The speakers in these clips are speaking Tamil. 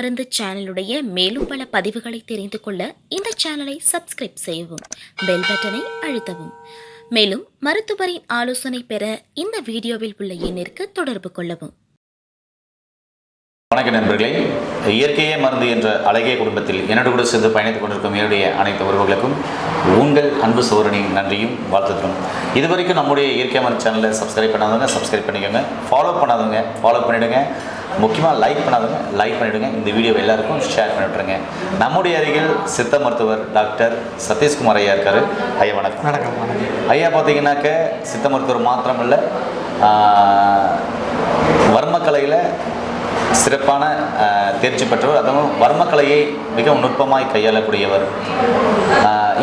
மருந்து சேனலுடைய மேலும் பல பதிவுகளை தெரிந்து கொள்ள இந்த சேனலை சப்ஸ்கிரைப் செய்யவும் பெல் பட்டனை அழுத்தவும். மேலும் மருத்துவரின் ஆலோசனை பெற இந்த வீடியோவில் உள்ள எண்ணிற்கு தொடர்பு கொள்ளவும். வணக்க நண்பர்களே. இயற்கையே மருந்து என்ற அழகிய குடும்பத்தில் என்னோடு கூட சேர்ந்து பயணித்துக் கொண்டிருக்கும் என்னுடைய அனைத்து உறவுகளுக்கும் உங்கள் அன்பு சோரனின் நன்றியும் வாழ்த்துக்களும். இதுவரைக்கும் நம்முடைய இயற்கை மருந்து சேனலை சப்ஸ்கிரைப் பண்ணாதவங்க சப்ஸ்கிரைப் பண்ணிக்கோங்க. ஃபாலோ பண்ணாதவங்க ஃபாலோ பண்ணிவிடுங்க முக்கியமாக லைக் பண்ணாதவங்க லைக் பண்ணிவிடுங்க இந்த வீடியோவை எல்லாருக்கும் ஷேர் பண்ணி விட்ருங்க நம்முடைய அருகில் சித்த மருத்துவர் டாக்டர் சதீஷ்குமார் ஐயா இருக்கார். ஐயா வணக்கம். வணக்கம் ஐயா பார்த்தீங்கன்னாக்க சித்த மருத்துவர் மாத்திரம் இல்லை வர்மக்கலையில் சிறப்பான தேர்ச்சி பெற்றவர். அதுவும் வர்மக்கலையை மிகவும் நுட்பமாய் கையாளக்கூடியவர்.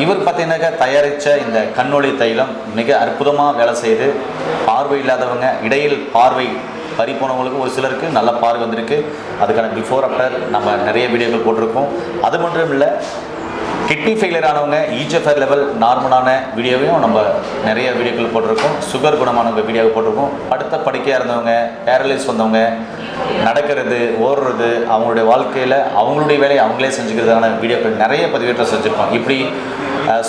இவர் பார்த்தீங்கன்னாக்கா தயாரித்த இந்த கண்ணொளி தைலம் மிக அற்புதமாக வேலை செய்து பார்வை இல்லாதவங்க இடையில் பார்வை பறி போனவங்களுக்கு ஒரு சிலருக்கு நல்ல பார்வை வந்திருக்கு. அதுக்கான பிஃபோர் ஆஃப்டர் நம்ம நிறைய வீடியோக்கள் போட்டிருக்கோம். அது மட்டும் இல்லை கிட்னி ஃபெயிலியர் ஆனவங்க ஈஜிஎஃப்ஆர் லெவல் நார்மலான வீடியோவையும் நம்ம நிறைய வீடியோக்கள் போட்டிருக்கோம். சுகர் குணமானவங்க வீடியோவை போட்டிருக்கோம். படுத்த படுக்கையாக இருந்தவங்க பேரலைஸ் வந்தவங்க நடக்கிறது ஓடுறது அவங்களுடைய வாழ்க்கையில் அவங்களுடைய வேலையை அவங்களே செஞ்சுக்கிறதுக்கான வீடியோக்கள் நிறைய பதிவேற்றம் செஞ்சுருக்கோம் இப்படி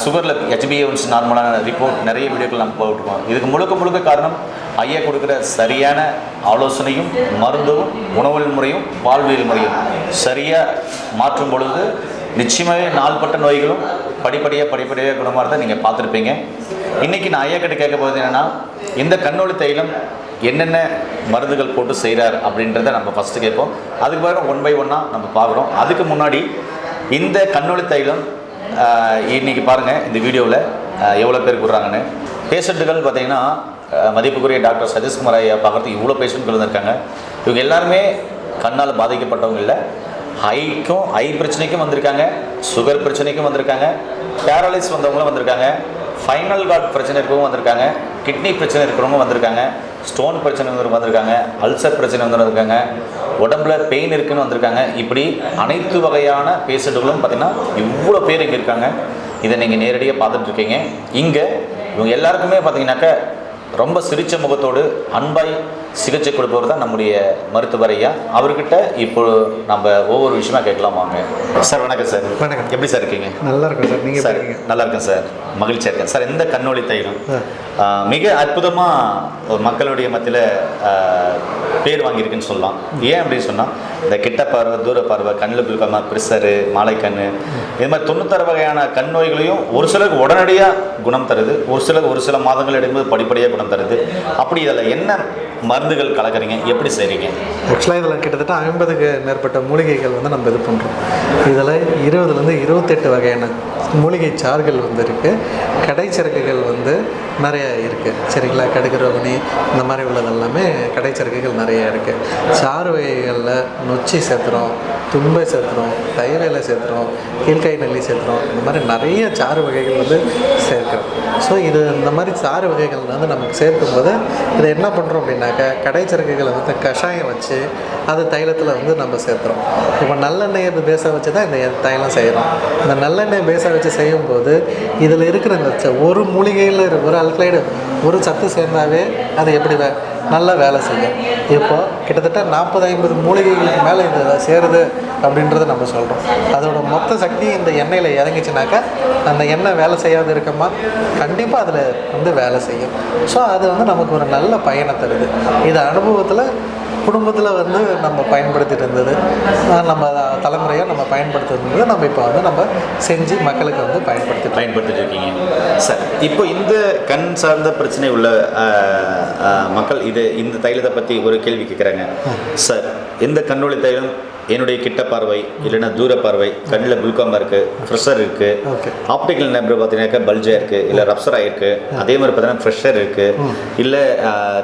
சுகரில் ஹெச்பிஏன்ஸ் நார்மலான ரிப்போர்ட் நிறைய வீடியோக்கள் நம்ம போட்டுருக்கோம். இதுக்கு முழுக்க முழுக்க காரணம் ஐயா கொடுக்குற சரியான ஆலோசனையும் மருந்தும் உணவு முறையும் வாழ்வியல் முறையும். சரியாக மாற்றும் பொழுது நிச்சயமாகவே நாள்பட்ட நோய்களும் படிப்படியாக படிப்படியாக குணமாகிறத நீங்கள் பார்த்துருப்பீங்க. இன்றைக்கி நான் ஐயா கிட்ட கேட்க போகிறது என்னென்னா இந்த கண்ணொளி தைலம் என்னென்ன மருந்துகள் போட்டு செய்கிறார் அப்படின்றத நம்ம ஃபஸ்ட்டு கேட்போம். அதுக்கு பிறகு ஒன் பை ஒன்னாக நம்ம பார்க்குறோம். அதுக்கு முன்னாடி இந்த கண்ணொளி தைலம் இன்றைக்கி இன்னைக்கு பாருங்கள் இந்த வீடியோவில் எவ்வளோ பேர் கூடுறாங்கன்னு. பேஷண்ட்டுகள் பார்த்தீங்கன்னா மதிப்புக்குரிய டாக்டர் சதீஷ்குமார் ஐயா பார்க்குறதுக்கு இவ்வளோ பேஷண்ட்கள் வந்திருக்காங்க இவங்க எல்லாருமே கண்ணால் பாதிக்கப்பட்டவங்க இல்லை. ஹைக்கும் ஹை பிரச்சனைக்கும் வந்திருக்காங்க சுகர் பிரச்சனைக்கும் வந்திருக்காங்க பேரலைஸ் வந்தவங்களும் வந்திருக்காங்க ஃபைனல் கார்ட் பிரச்சனை இருக்கிறவங்க வந்திருக்காங்க கிட்னி பிரச்சனை இருக்கிறவங்க வந்திருக்காங்க ஸ்டோன் பிரச்சனை வந்து வந்திருக்காங்க அல்சர் பிரச்சனை வந்து வந்திருக்காங்க உடம்புல பெயின் இருக்குன்னு வந்திருக்காங்க. இப்படி அனைத்து வகையான பேஷண்ட்டுகளும் பார்த்திங்கன்னா இவ்வளோ பேர் இங்கே இருக்காங்க. இதை நீங்கள் நேரடியாக பார்த்துட்டு இருக்கீங்க. இங்கே இவங்க எல்லாருக்குமே பார்த்தீங்கன்னாக்கா ரொம்ப சிரிச்ச முகத்தோடு அன்பாய் சிகிச்சை கொடுப்பவர் தான் நம்முடைய மருத்துவர் ஐயா. அவர்கிட்ட இப்போ நம்ம ஒவ்வொரு விஷயமா கேட்கலாம் வாங்க. சார் வணக்கம் சார். வணக்கம். எப்படி சார் இருக்கீங்க? நல்லா இருக்கும் சார். நீங்கள் சார் நல்லா இருக்கேன் சார். மகிழ்ச்சியாக இருக்கேன். சார் இந்த கண்ணொளி தைலம்? மிக அற்புதமாக மக்களுடைய மத்தியில் பேர் வாங்கியிருக்குன்னு சொல்லலாம். ஏன் அப்படின்னு சொன்னால் இந்த கிட்ட பார்வை தூர பார்வை கண்ணில் பிடிக்காம பிரிசரு மாலைக்கண்ணு இது மாதிரி தொண்ணூத்தாறு வகையான கண் நோய்களையும் ஒரு சிலருக்கு உடனடியாக குணம் தருது. ஒரு சிலருக்கு ஒரு சில மாதங்கள் எடுக்கும்போது படிப்படியாக குணம் தருது. அப்படி இதில் என்ன மருந்துகள் கலக்குறீங்க? எப்படி செய்கிறீங்க ஆக்சுவலாக இதில் கிட்டத்தட்ட ஐம்பதுக்கு மேற்பட்ட மூலிகைகள் வந்து நம்ம இது பண்ணுறோம் இதில் இருபதுலேருந்து இருபத்தெட்டு வகையான மூலிகை சாறுகள் வந்து இருக்குது கடைச்சரக்குகள் வந்து நிறைய இருக்குது சரிங்களா கடுகுரோகிணி இந்த மாதிரி உள்ளது எல்லாமே கடைச்சரக்குகள் நிறைய இருக்குது சாறு வகைகளில் நொச்சி சேர்த்துறோம் தும்பை சேர்த்துறோம் தைவேலை சேர்த்துறோம் கீழ்காய் நெல்லி சேர்த்துறோம். இந்த மாதிரி நிறைய சாறு வகைகள் வந்து சேர்க்குறோம். ஸோ இது இந்த மாதிரி சாறு வகைகள் வந்து நமக்கு சேர்க்கும்போது இதை என்ன பண்ணுறோம் அப்படின்னாக்கா கடைச்சரக்குகளை வந்து கஷாயம் வச்சு அது தைலத்தில் வந்து நம்ம சேர்த்துறோம். இப்போ நல்லெண்ணெயை பேச வச்சு தான் இந்த தைலம் செய்கிறோம் இந்த நல்லெண்ணெய் பேச வச்சு செய்யும்போது இதில் இருக்கிற இந்த ச- ஒரு மூலிகையில் இருக்கிற ஒரு ஒரு சத்து சேர்ந்தாவே அது எப்படி வே நல்லா வேலை செய்யும் இப்போது கிட்டத்தட்ட நாற்பது ஐம்பது மூலிகைகளுக்கு மேலே இது சேருது அப்படின்றத நம்ம சொல்கிறோம் அதோட மொத்த சக்தி இந்த எண்ணெயில் இறங்கிச்சுனாக்கா அந்த எண்ணெய் வேலை செய்யாது இருக்கமா கண்டிப்பாக அதில் வந்து வேலை செய்யும். ஸோ அது வந்து நமக்கு ஒரு நல்ல பயனை தருது. இது அனுபவத்தில் குடும்பத்தில் வந்து நம்ம பயன்படுத்திட்டு இருந்தது. நம்ம தலைமுறையாக நம்ம பயன்படுத்திட்டு இருந்தது நம்ம இப்போ வந்து நம்ம செஞ்சு மக்களுக்கு வந்து பயன்படுத்திட்டு பயன்படுத்திட்டு இருக்கீங்க. சார். இப்போ இந்த கண் சார்ந்த பிரச்சனை உள்ள மக்கள் இது இந்த தைலத்தை பற்றி ஒரு கேள்வி கேட்குறாங்க சார். இந்த கண்ணொளி தைலம்? என்னுடைய கிட்ட பார்வை இல்லைன்னா தூர பார்வை கண்ணில் குளுக்கோமா இருக்குது ப்ரெஷர் இருக்குது ஆப்டிக்கல் நம்பர் பார்த்தீங்கன்னாக்கா பல்ஜா இருக்குது இல்லை ரப்சர் ஆகிருக்கு அதே மாதிரி பார்த்தீங்கன்னா ஃப்ரெஷர் இருக்குது இல்லை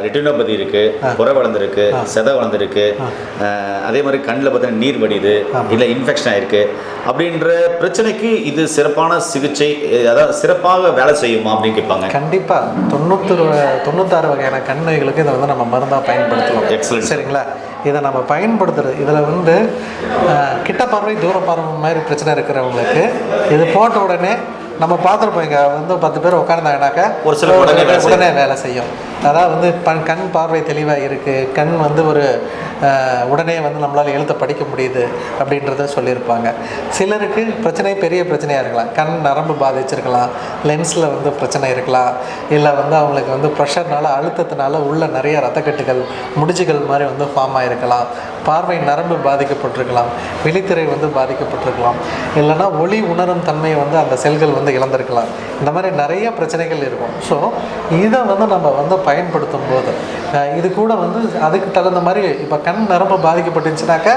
ரெட்டினோபதி இருக்குது புற வளர்ந்துருக்கு செதை வளர்ந்துருக்கு ஆஹ், அதே மாதிரி கண்ணில் பார்த்தீங்கன்னா நீர் வடியுது. இல்லை இன்ஃபெக்ஷன் ஆயிருக்கு. அப்படின்ற பிரச்சனைக்கு இது சிறப்பான சிகிச்சை அதாவது சிறப்பாக வேலை செய்யுமா அப்படின்னு கேட்பாங்க. கண்டிப்பாக தொண்ணூத்தொரு தொண்ணூத்தாறு வகையான கண் நோய்களுக்கு இதை வந்து நம்ம மருந்தாக பயன்படுத்தலாம் Excellent. சரிங்களா? இதை நம்ம பயன்படுத்துறது இதில் வந்து கிட்ட பார்வை தூர பார்வை மாதிரி பிரச்சனை இருக்கிறவங்களுக்கு இது போட்ட உடனே நம்ம பார்த்துருப்போம் இங்கே வந்து பத்து பேர் உட்கார்ந்தாங்கனாக்கா ஒரு சிலர் உடனே வேலை செய்யும். அதாவது வந்து ப கண் பார்வை தெளிவாக இருக்குது கண் வந்து ஒரு உடனே வந்து நம்மளால் எழுத படிக்க முடியுது அப்படின்றத சொல்லியிருப்பாங்க. சிலருக்கு பிரச்சனை பெரிய பிரச்சனையாக இருக்கலாம். கண் நரம்பு பாதிச்சிருக்கலாம். லென்ஸில் வந்து பிரச்சனை இருக்கலாம். இல்லை வந்து அவங்களுக்கு வந்து ப்ரெஷர்னால அழுத்தத்தினால உள்ள நிறைய ரத்தக்கட்டுகள் முடிச்சுகள் மாதிரி வந்து ஃபார்ம் ஆகிருக்கலாம் பார்வை நரம்பு பாதிக்கப்பட்டிருக்கலாம். விழித்திரை வந்து பாதிக்கப்பட்டிருக்கலாம். இல்லைன்னா ஒளி உணரும் தன்மையை வந்து அந்த செல்கள் வந்து இழந்திருக்கலாம். இந்த மாதிரி நிறைய பிரச்சனைகள் இருக்கும். ஸோ இதை வந்து நம்ம வந்து பயன்படுத்தும் போது இது கூட வந்து அதுக்கு தகுந்த மாதிரி இப்போ கண் நரம்பு பாதிக்கப்பட்டுச்சுனாக்கா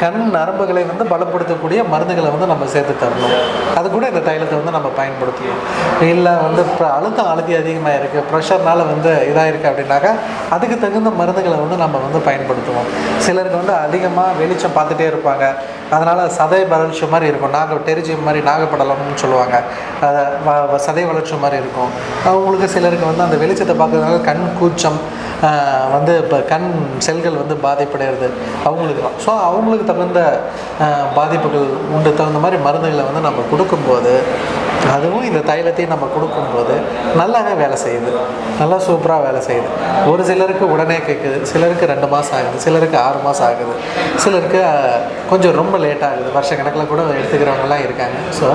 கண் நரம்புகளை வந்து பலப்படுத்தக்கூடிய மருந்துகளை வந்து நம்ம சேர்த்து தரணும். அது கூட இந்த தைலத்தை வந்து நம்ம பயன்படுத்தணும். இல்லை வந்து இப்போ அழுத்தம் அழுத்தி அதிகமாக இருக்குது ப்ரெஷர்னால வந்து இதாக இருக்குது அப்படின்னாக்கா அதுக்கு தகுந்த மருந்துகளை வந்து நம்ம வந்து பயன்படுத்துவோம். சிலருக்கு வந்து அதிகமாக வெளிச்சம் பார்த்துட்டே இருப்பாங்க. அதனால் சதை வளர்ச்சி மாதிரி இருக்கும். நாக டெரிஜி மாதிரி நாகப்படலம்னு சொல்லுவாங்க. அதை வ- சதை வளர்ச்சி மாதிரி இருக்கும். அவங்களுக்கு சிலருக்கு வந்து அந்த வெளிச்சத்தை பார்க்கறதுனால கண் கூச்சம் வந்து இப்போ கண் செல்கள் வந்து பாதிப்படைகிறது. அவங்களுக்கு. ஸோ அவங்களுக்கு தகுந்த பாதிப்புகள் உண்டு. தகுந்த மாதிரி மருந்துகளை வந்து நம்ம கொடுக்கும்போது அதுவும் இந்த தைலத்தையும் நம்ம கொடுக்கும்போது நல்லாவே வேலை செய்யுது. நல்லா சூப்பராக வேலை செய்யுது. ஒரு சிலருக்கு உடனே கேட்குது சிலருக்கு ரெண்டு மாதம் ஆகுது. சிலருக்கு ஆறு மாதம் ஆகுது. சிலருக்கு கொஞ்சம் ரொம்ப லேட் ஆகுது. வருஷ கணக்கில் கூட எடுத்துக்கிறவங்கலாம் இருக்காங்க. ஸோ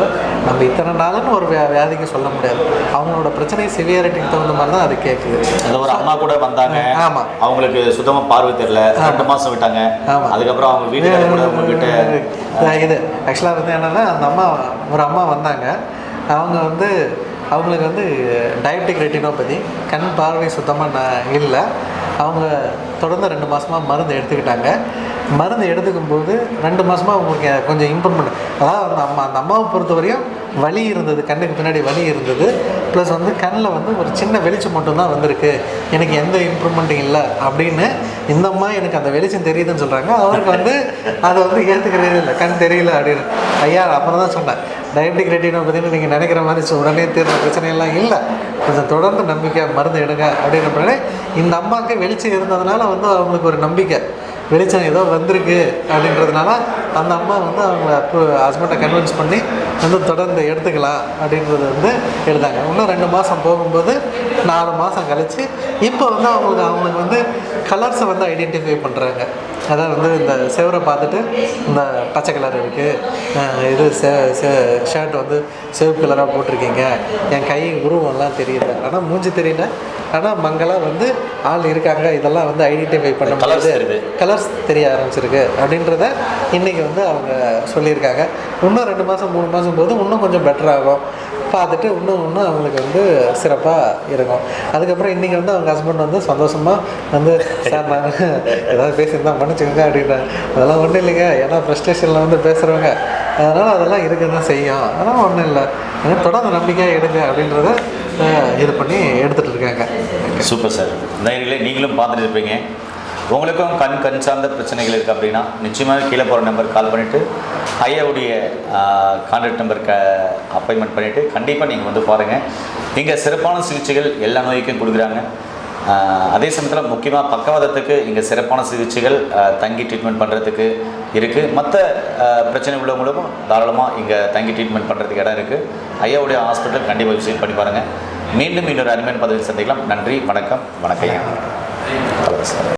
நம்ம இத்தனை நாளுன்னு ஒரு வியா வியாதிக்கு சொல்ல முடியாது. அவங்களோட பிரச்சனை சிவியாரிட்டிக்கு தகுந்த மாதிரி தான் அது கேட்குது அந்த ஒரு அம்மா கூட வந்தாங்க. ஆமா. அவங்களுக்கு சுத்தமா பார்வை தெரியல. ரெண்டு மாசம் விட்டாங்க. ஆமா. அதுக்கப்புறம் அவங்க வீட்டுக்காரர் கூட உங்ககிட்ட இது ஆக்சுவலாக வந்து என்னென்னா அந்த அம்மா ஒரு அம்மா வந்தாங்க. அவங்க வந்து அவங்களுக்கு வந்து டயபெட்டிக் ரெட்டினோபதி கண் பார்வை சுத்தமாக இல்லை. அவங்க தொடர்ந்து ரெண்டு மாதமாக மருந்து எடுத்துக்கிட்டாங்க. மருந்து எடுத்துக்கும் போது ரெண்டு மாதமாக அவங்களுக்கு கொஞ்சம் இம்ப்ரூவ்மெண்ட் அதாவது அந்த அம்மா அந்த அம்மாவை பொறுத்தவரையும் வலி இருந்தது கண்ணுக்கு பின்னாடி வலி இருந்தது. ப்ளஸ் வந்து கண்ணில் வந்து ஒரு சின்ன வெளிச்சம் மட்டும்தான் வந்திருக்கு. எனக்கு எந்த இம்ப்ரூவ்மெண்ட்டும் இல்லை அப்படின்னு இந்த அம்மா எனக்கு அந்த வெளிச்சம் தெரியுதுன்னு சொல்கிறாங்க அவருக்கு வந்து அதை வந்து ஏற்றுக்கிறதே இல்லை. கண் தெரியல அப்படின்னு. ஐயா அப்புறம் தான் சொன்னேன். டயபெட்டிக் ரெட்டினோ பார்த்தீங்கன்னா நீங்கள் நினைக்கிற மாதிரி உடனே தீர்ந்த பிரச்சனையெல்லாம் இல்லை. கொஞ்சம் தொடர்ந்து நம்பிக்கை மருந்து எடுங்க அப்படின்ற பிறகு இந்த அம்மாவுக்கு வெளிச்சம் இருந்ததுனால வந்து அவங்களுக்கு ஒரு நம்பிக்கை. வெளிச்சம் ஏதோ வந்திருக்கு அப்படின்றதுனால அந்த அம்மா வந்து அவங்க ஹஸ்பண்டை கன்வின்ஸ் பண்ணி வந்து தொடர்ந்து எடுத்துக்கலாம் அப்படின்றது வந்து எடுத்தாங்க இன்னும் ரெண்டு மாதம் போகும்போது நாலு மாதம் கழித்து இப்போ வந்து அவங்களுக்கு அவங்களுக்கு வந்து கலர்ஸை வந்து ஐடென்டிஃபை பண்ணுறாங்க அதாவது வந்து இந்த செவரை பார்த்துட்டு இந்த பச்சை கலர் இருக்குது இது ஷர்ட் வந்து சிவப்பு கலராக போட்டிருக்கீங்க. என் கை உருவம்லாம் தெரியுது ஆனால் மூஞ்சி தெரியல. ஆனால் மங்களாக வந்து ஆள் இருக்காங்க. இதெல்லாம் வந்து ஐடென்டிஃபை பண்ண முடியுது. கலர்ஸ் தெரிய ஆரம்பிச்சிருக்கு. அப்படின்றத இன்றைக்கி வந்து அவங்க சொல்லியிருக்காங்க. இன்னும் ரெண்டு மாதம் மூணு மாதம் போது இன்னும் கொஞ்சம் பெட்டர் ஆகும். பார்த்துட்டு இன்னும் இன்னும் அவங்களுக்கு வந்து சிறப்பாக இருக்கும். அதுக்கப்புறம் இன்றைக்கி வந்து அவங்க ஹஸ்பண்ட் வந்து சந்தோஷமாக வந்து சார் நாங்கள் ஏதாவது பேசியிருந்தா மன்னிச்சுக்கோங்க அப்படின்றாங்க. அதெல்லாம் ஒன்றும் இல்லைங்க. ஏன்னா ஃப்ரெஸ்ட்ரேஷனில் வந்து பேசுகிறவங்க அதனால் அதெல்லாம் இருக்க தான் செய்யும். அதெல்லாம் ஒன்றும் இல்லை. தொடர்ந்து நம்பிக்கையாக எடுங்க அப்படின்றத இது பண்ணி எடுத்துகிட்டு இருக்காங்க. Super sir. நேரில் நீங்களும் பார்த்துட்டு இருப்பீங்க. உங்களுக்கும் கண் கண் சார்ந்த பிரச்சனைகள் இருக்குது அப்படின்னா நிச்சயமாக கீழே போகிற நம்பர் கால் பண்ணிவிட்டு ஐயாவுடைய கான்டாக்ட் நம்பருக்கு அப்பாயின்மெண்ட் பண்ணிவிட்டு கண்டிப்பாக நீங்கள் வந்து பாருங்கள் இங்கே சிறப்பான சிகிச்சைகள் எல்லா நோய்க்கும் கொடுக்குறாங்க. அதே சமயத்தில் முக்கியமாக பக்கவாதத்துக்கு இங்கே சிறப்பான சிகிச்சைகள் தங்கி ட்ரீட்மெண்ட் பண்ணுறதுக்கு இருக்குது மற்ற பிரச்சனை உள்ளவங்களுக்கும் தாராளமாக இங்கே தங்கி ட்ரீட்மெண்ட் பண்ணுறதுக்கு இடம் இருக்குது ஐயாவுடைய ஹாஸ்பிட்டல் கண்டிப்பாக விசிட் பண்ணி பாருங்கள் மீண்டும் இன்னொரு அருமையான பதவி சந்திக்கலாம். நன்றி வணக்கம் வணக்கம் ஐயா. சார்